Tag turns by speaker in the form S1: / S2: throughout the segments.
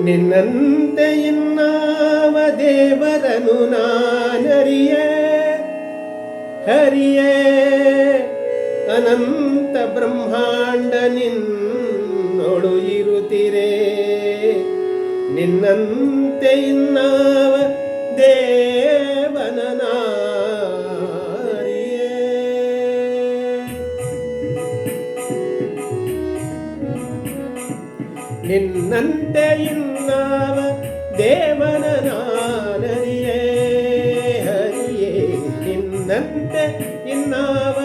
S1: ನಿನ್ನಂತೆ ಇನ್ನಾವ ದೇವರನು ನಾನರಿಯೇ? ಹರಿಯೇ ಅನಂತ ಬ್ರಹ್ಮಾಂಡ ನಿನ್ನೊಳು ಇರುತ್ತಿರೇ? ನಿನ್ನಂತೆ ಇನ್ನಾವ ನಿನ್ನಂತೆ ಇನ್ನಾವ ದೇವನ ನಾನರಿಯೇ ಹರಿಯೇ ನಿನ್ನಂತೆ ಇನ್ನಾವ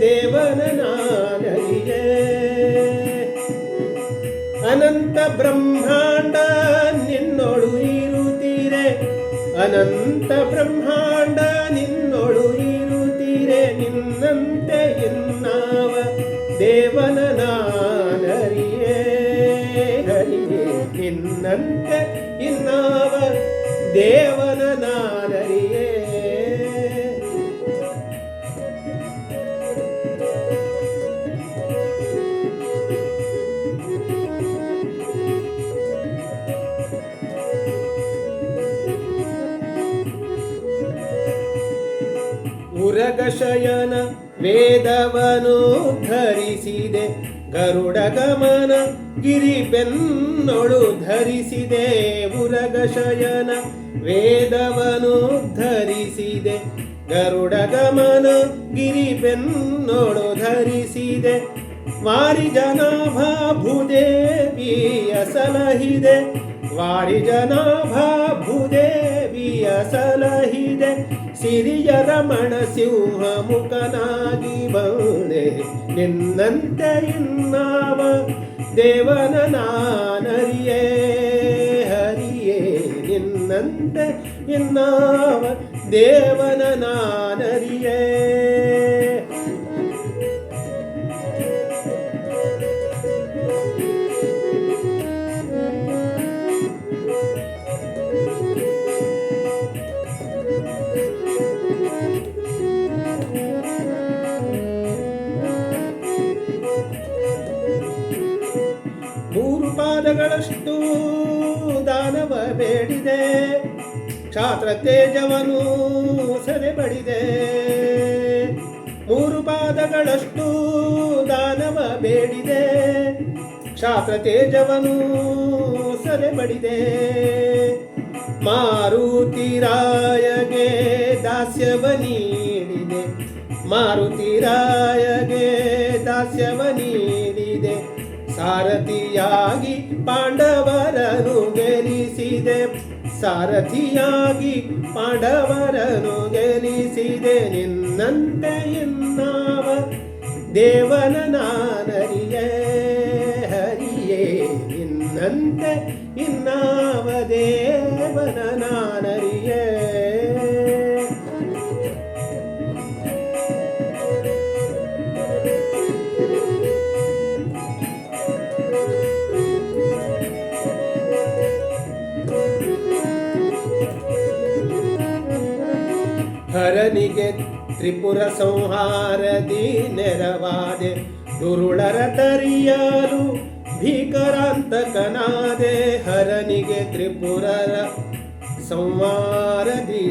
S1: ದೇವನ ನಾನರಿಯೇ ಅನಂತ ಬ್ರಹ್ಮಾಂಡ ನಿನ್ನೊಳು ಇರುತ್ತೀರೆ ಅನಂತ ಬ್ರಹ್ಮಾಂಡ ನಿನ್ನೊಳು ಇರುತ್ತೀರೆ ನಿನ್ನಂತೆ ಇನ್ನಾವ ದೇವನ ನಾನರಿಯೇ ನಿನ್ನಂತೆ ಇನ್ನಾವ ದೇವನ ನಾನರಿಯೇ ಉರಗಶಯನ ವೇದವನು ಧರಿಸಿದೆ, ಗರುಡ ಗಮನ ಗಿರಿ ಬೆನ್ನೊಳು ಧರಿಸಿದೆ ಉರಗಶಯನ ವೇದವನು ಧರಿಸಿದೆ, ಗರುಡ ಗಮನ ಗಿರಿ ಬೆನ್ನೊಳು ಧರಿಸಿದೆ. ವಾರಿ ಜನಾಭ ಭೂದೇವಿಯ ಸಲಹಿದೆ ವಾರಿ ಜನಾಭ ಭೂದೇವಿಯ ಸಲಹಿದೆ ಸಿರಿಯ ರಮಣ ಸಿಂಹ ಮುಖನಾಗಿ ಬಂದೆ ನಿನ್ನಂತೆ ಇನ್ನಾವ ದೇವನ ನಾನರಿಯೇ ಹರಿಯೇ ನಿನ್ನಂತೆ ಇನ್ನಾವ ದೇವನ ನಾನರಿಯೇ ಪಾದಗಳಷ್ಟು ದಾನವ ಬೇಡಿದೆ. ಕ್ಷಾತ್ರ ತೇಜವನು ಸೆರೆ ಬಡಿದೆ ಮೂರು ಪಾದಗಳಷ್ಟು ದಾನವ ಬೇಡಿದೆ. ಕ್ಷಾತ್ರ ತೇಜವನು ಸೆರೆ ಬಡಿದೆ ಮಾರುತಿರಾಯಗೆ ದಾಸ್ಯವ ನೀಡಿದೆ. ಮಾರುತಿರಾಯಗೆ ದಾಸ್ಯವ ನೀಡಿದೆ. ಸಾರಥಿಯಾಗಿ ಪಾಂಡವರನು ಗೆಲ್ಲಿಸಿದೆ. ಸಾರಥಿಯಾಗಿ ಪಾಂಡವರನು ಗೆಲ್ಲಿಸಿದೆ. ನಿನ್ನಂತೆ ಇನ್ನಾವ ದೇವನ ನಾನರಿಯೇ? ಹರಿಯೇ, ನಿನ್ನಂತೆ ಇನ್ನಾವ ದೇವನ ನಾನರಿಯೇ? ಹರನಿಗೆ ತ್ರಿಪುರ ಸಂಹಾರದಿ ನೆರವಾದೆ, ದುರುಳರ ತರಿಯಲು ಭೀಕರಾಂತಕನಾದೆ, ಹರನಿಗೆ ತ್ರಿಪುರರ ಸಂಹಾರದಿ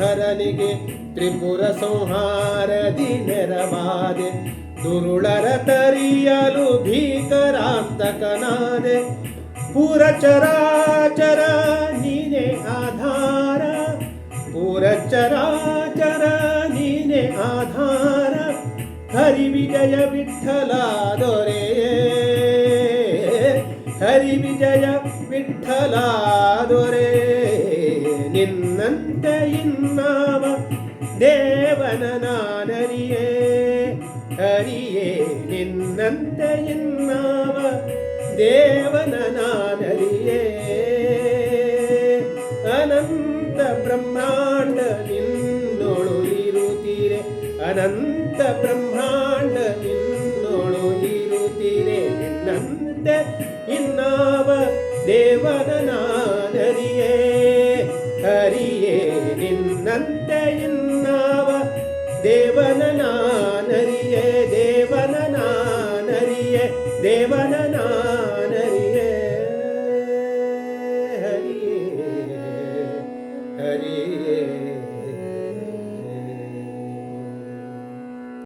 S1: ಹರನಿಗೆ ತ್ರಿಪುರ ಸಂಹಾರದಿ ನೆರವಾದೆ, ದುರುಳರ ತರಿಯಲು ಭೀಕರಾಂತಕನಾದೆ, ಪುರ ಚರಾಚರ ನೀನೆ ಆಧಾರ, ಪುರ ಹರಿ ವಿಜಯ ವಿಠಲ ದೊರೆಯೇ ಹರಿ ವಿಜಯ ವಿಠಲ ದೊರೆ ನಿನ್ನಂತೆ ಇನ್ನಾವ ದೇವನ ನಾನರಿಯೇ ಹರಿಯೇ ನಿನ್ನಂತೆ ಇನ್ನಾವ ದೇವನ ನಾನರಿಯೇ ಅನಂತ ಬ್ರಹ್ಮಾಂಡ ನಿನ್ನೋಳು ಇರುತ್ತೀರೆ ಅನಂತ ಬ್ರಹ್ಮಾಂಡ വിട്ട് ഇന്നാവ ദേവനാനരിയേ ഹരിയേ നിന്നന്ത ഇന്നാവ ദേവനാനരിയേ ദേവനാനരിയേ ദേവനാ